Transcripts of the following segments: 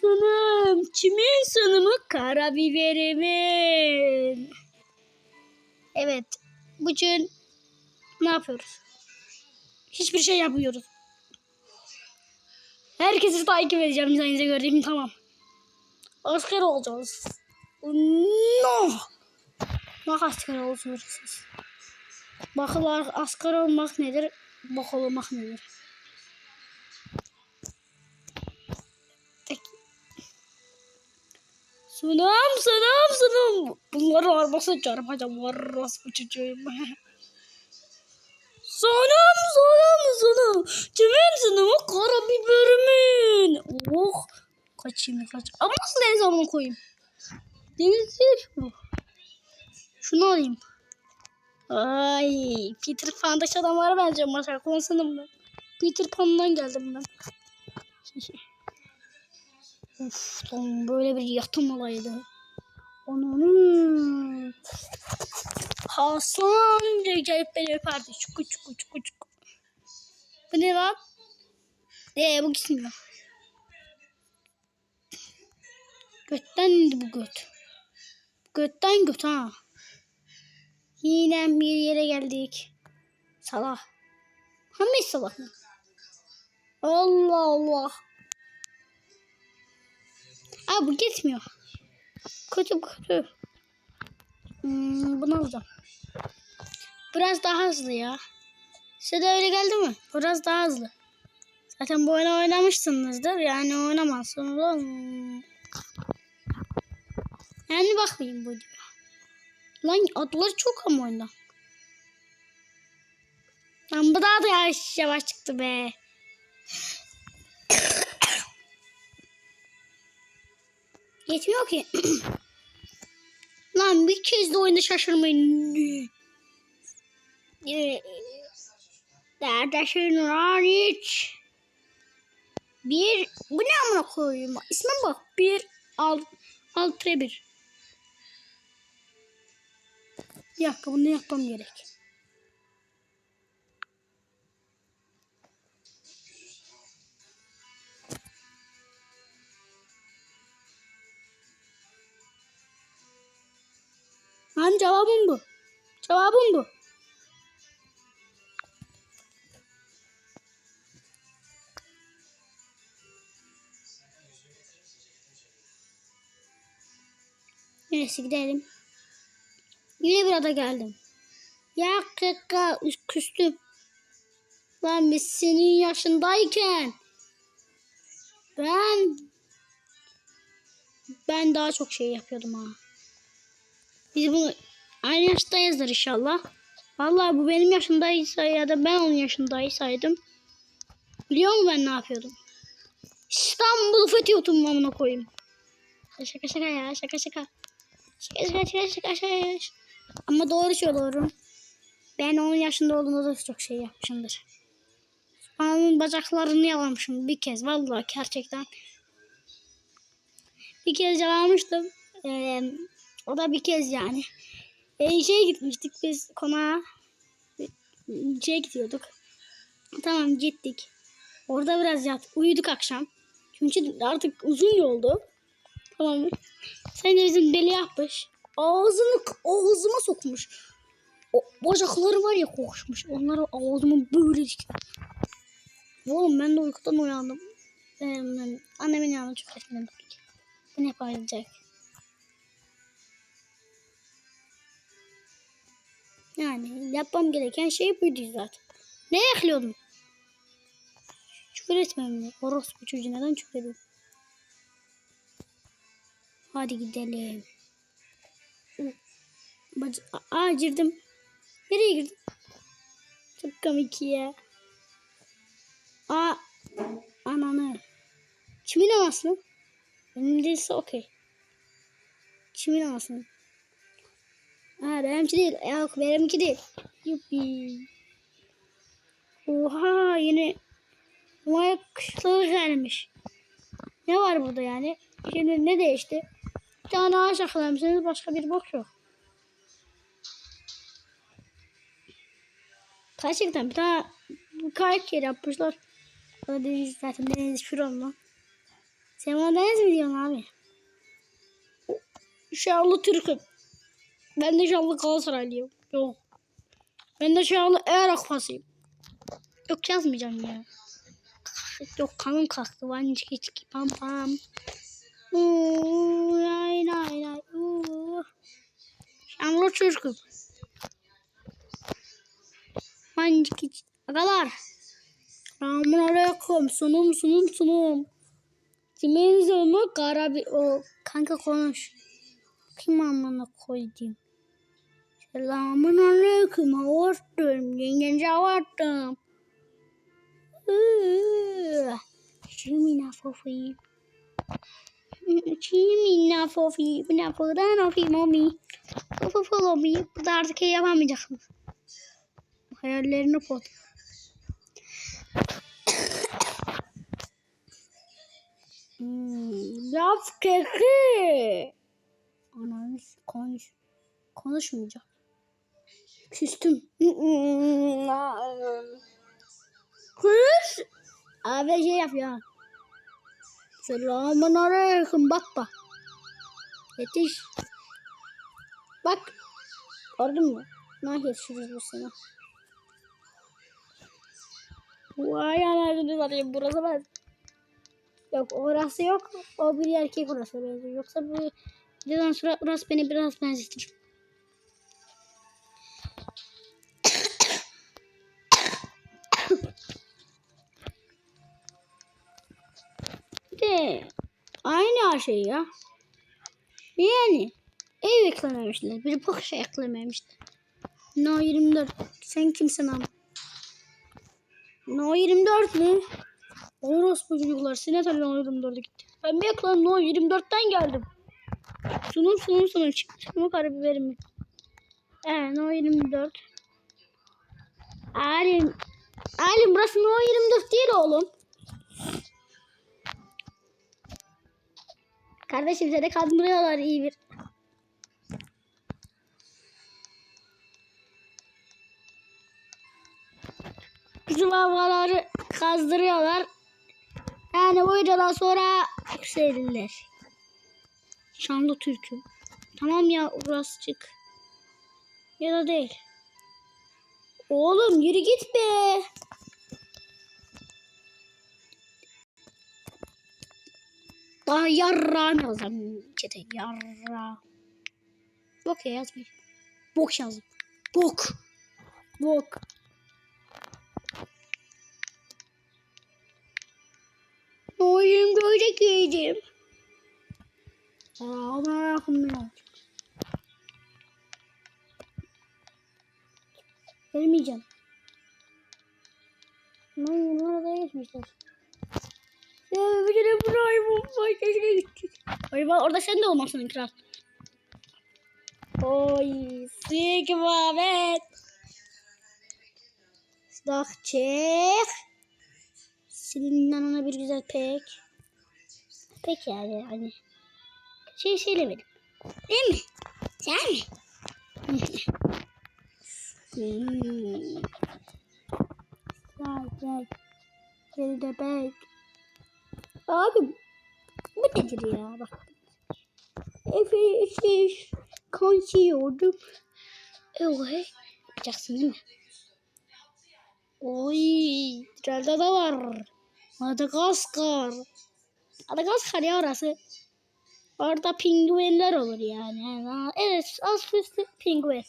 sınım. Kimin sınımı? Karabiberimin. Evet. Bugün ne yapıyoruz? Hiçbir şey yapmıyoruz. Herkesi takip edeceğim sayınıza gördüğüm tamam. Asker olacağız. No. Bak asker olacağız. Bakılar asker olmak nedir? Bak olmak nedir? Sunam sunam sunam. Bunları arabası çarpacağım. Var bu çocuğum. Sunam sunam sunam. Kimin sunamı? Karabiberimin. Oh. Kaçayım kaç. Ama nasıl en sonuna koyayım? Denizdir bu. Şunu alayım. Ay Peter Pan'daki adamlara benziyorum. Başka konsanım ben. Peter Pan'dan geldim ben. of lan böyle bir yatım olaydı. Onun Hasan diye gelip beni öperdi. Çuku çuku çuku çuku. Bu ne lan? Eee bu gitmiyor. Götten indi bu göt. Götten göt ha. Yine bir yere geldik. Salah. Hamid Salah mı? Allah Allah. Aa bu gitmiyor. Kötü kötü. Hmm, bunu alacağım. Biraz daha hızlı ya. Size de öyle geldi mi? Biraz daha hızlı. Zaten bu oyunu oynamışsınızdır. Yani oynamazsınız. oğlum. Yani bakmayın bu diyor. Lan adları çok ama oyunda. Lan bu daha da yavaş yavaş çıktı be. Yetmiyor ki. Lan bir kez de oyunda şaşırmayın. Neredesin lan hiç? Bir, bu ne amına koyayım? İsme bak. Bir, alt, alt, bir. Bir dakika bunu yapmam gerek. Lan cevabım bu. Cevabım bu. Neyse gidelim. Yine bir ada geldim. Ya kaka küstüm. Lan biz senin yaşındayken ben ben daha çok şey yapıyordum ha. Biz bunu aynı yaştayızdır inşallah. Vallahi bu benim yaşındaysa ya da ben onun yaşındaysaydım. Biliyor musun ben ne yapıyordum? İstanbul'u fethiyordum amına koyayım. Şaka şaka ya şaka şaka. Şaka şaka şaka şaka şaka. Ama doğru söylüyorum. Ben 10 yaşında olduğumda da çok şey yapmışımdır. Onun bacaklarını yalamışım bir kez. Vallahi gerçekten. Bir kez yalamıştım. Ee, o da bir kez yani. Ee, şeye gitmiştik biz konağa. Şeye gidiyorduk. Tamam gittik. Orada biraz yat. Uyuduk akşam. Çünkü artık uzun yoldu. Tamam mı? Sen de bizim deli yapmış. Ağzını ağzıma sokmuş. O bacakları var ya kokuşmuş. Onları ağzıma böyle dikiyor. Oğlum ben de uykudan uyandım. Ee, annemin yanına çok etmedim. Bu ne paylaşacak? Yani yapmam gereken şey buydu zaten. Ne yaklıyordum? Küfür etmem? Orospu çocuğu neden ediyorum? Hadi gidelim. Aa girdim. Nereye girdim? Çok komik ya. Aa ananı. Kimin anası? Benim değilse okey. Kimin anası? Ha benimki değil. Yok benimki değil. Yuppi. Oha yine Maya kışlığı gelmiş. Ne var burada yani? Şimdi ne değişti? Bir tane ağaç yakalamışsınız başka bir bok yok. Gerçekten bir tane kayak yeri yapmışlar. Orada deniz zaten deniz şuram lan. Sen bana deniz mi diyorsun abi? Şanlı Türk'üm. Ben de şanlı Galatasaraylıyım. Yok. Ben de şanlı Eğer Akfasıyım. Yok yazmayacağım ya. Yok kanım kalktı. Van çiki çiki pam pam. Nay nay. uuu. Şanlı Türk'üm. Van çiki çiki. Agalar. Selamun aleyküm. Sunum sunum sunum. Kimin zomu kara bir o kanka konuş. Kim amına koydum. Selamun aleyküm. Avuttum. Yengence avuttum. Şimdi fofi. Şimdi fofi. Bu ne fodan ofi mami. Fofi fofi. Bu da artık şey yapamayacaksın. Hayallerini pot. Hmm, laf keki. Ananı konuş. Konuşmayacak. Küstüm. Kız. Abi şey yap ya. Selamun aleyküm baba. Yetiş. Bak. Gördün mü? Ne yetişiriz bu sana? Vay anasını satayım burası ben. Yok orası yok. O bir erkek orası benziyor. Yoksa bu videodan sonra orası beni biraz benzetir. Aynı her şey ya. Yani ev eklememişler. Bir şey eklememişler. No 24. Sen kimsin abi? No 24 ne? Orospu çocuklar sinet Ali No 24'e gitti. Ben bir ekran No 24'ten geldim. Sunum sunum sunum. Çıkma karabiberim mi? Ee No 24. Alim. Alim burası No 24 değil oğlum. Kardeşim seni kandırıyorlar iyi bir. Bizim havaları kazdırıyorlar. Yani bu videodan sonra yükselirler. Şanlı Türk'üm. Tamam ya orası. Ya da değil. Oğlum yürü git be. Daha yarrağım yazdım çete yarra. Bok ya yazmayayım. Bok yazdım. Bok. Bok. Oyun görecek yiyeceğim. Aa, yakın biraz. Vermeyeceğim. Lan orada geçmişler. Ya bir kere bu hayvan var keşke gittik. Hayvan orada sen de olmasın kral. Oy Sigma evet. Dak çek. Silinden ona bir güzel pek. Pek yani hani. Şey söylemedim. Değil mi? Sen mi? Hmm. Gel gel. De bek. Abi bu nedir ya bak. Efe şey konuşuyordum. Evet. Yapacaksın değil mi? Oy, Trelda da var. Madagaskar. Madagaskar ya orası. Orada penguenler olur yani. evet, az üstü penguen.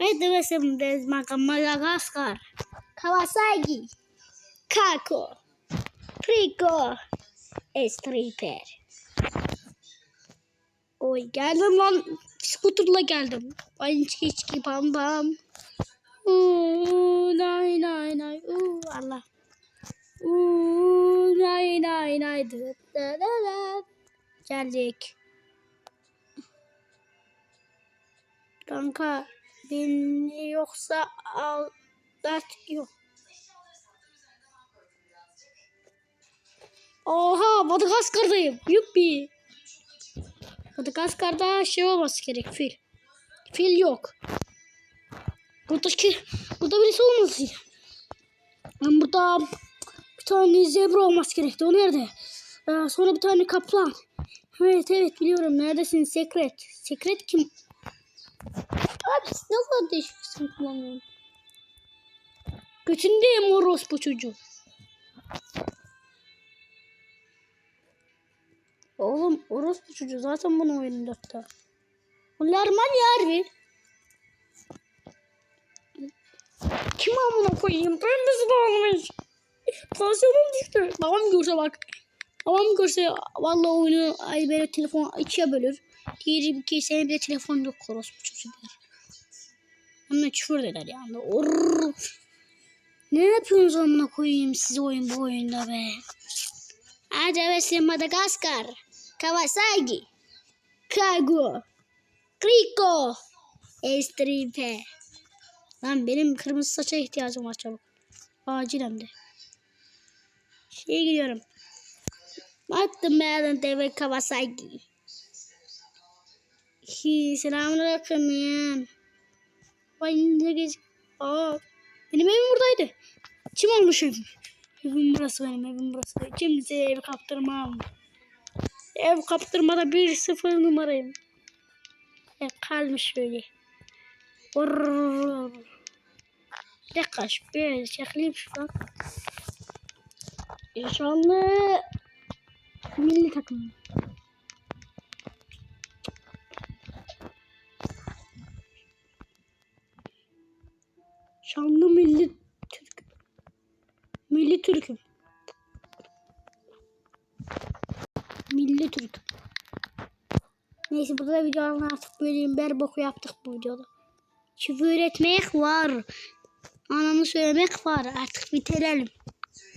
Evet, demesim de Madagaskar. Kawasaki. Kako. Prico. Striper. Oy geldim lan. Scooter'la geldim. Ay çiki çiki pam pam. Uuu nay nay nay. Uuu Allah. Uuu nay nay nay. Da, da, da. Geldik. Kanka beni yoksa al dert yok. Oha Madagaskar'dayım. Yuppi. Madagaskar'da şey olması gerek fil. Fil yok. Buradaki burada birisi olması. Ben burada bir tane zebra olması gerekti. O nerede? Aa, sonra bir tane kaplan. Evet evet biliyorum. Neredesin? Sekret. Sekret kim? Abi kadar değişik isim kullanıyorsun. Götündeyim orospu çocuğu. Oğlum orospu çocuğu zaten bunu oyunun dörtte. Bunlar man yarbi. Kim amına koyayım? Nasıl bağlamış? Tansiyonum düştü. Babam görse bak. Babam görse vallahi oyunu ay böyle telefon ikiye bölür. Bir kez senin bir de telefon yok orospu çocuğu der. Ama küfür eder yani. Orr. Ne yapıyorsunuz amına koyayım siz oyun bu oyunda be. Acaba Madagaskar. Kawasaki. Kago. Kriko. Estripe. Lan benim kırmızı saça ihtiyacım var çabuk. Acil hem de. Şeye gidiyorum. Baktım ben TV Kawasaki. Hi, selamünaleyküm ya. Vay ne geç. Aa, benim evim buradaydı. Kim olmuş evim? Evim burası benim evim burası. Kimseye ev kaptırmam. Ev kaptırmada bir sıfır numarayım. E, kalmış böyle. Orrrr. Dakika şu bir çekleyeyim şuradan. E, Şu anda milli takım. Şanlı milli Türk. Milli Türk'üm. Türk. Neyse burada da videonun artık böleyim. Ber boku yaptık bu videoda. Küfür etmek var. Ananı söylemek var. Artık bitirelim.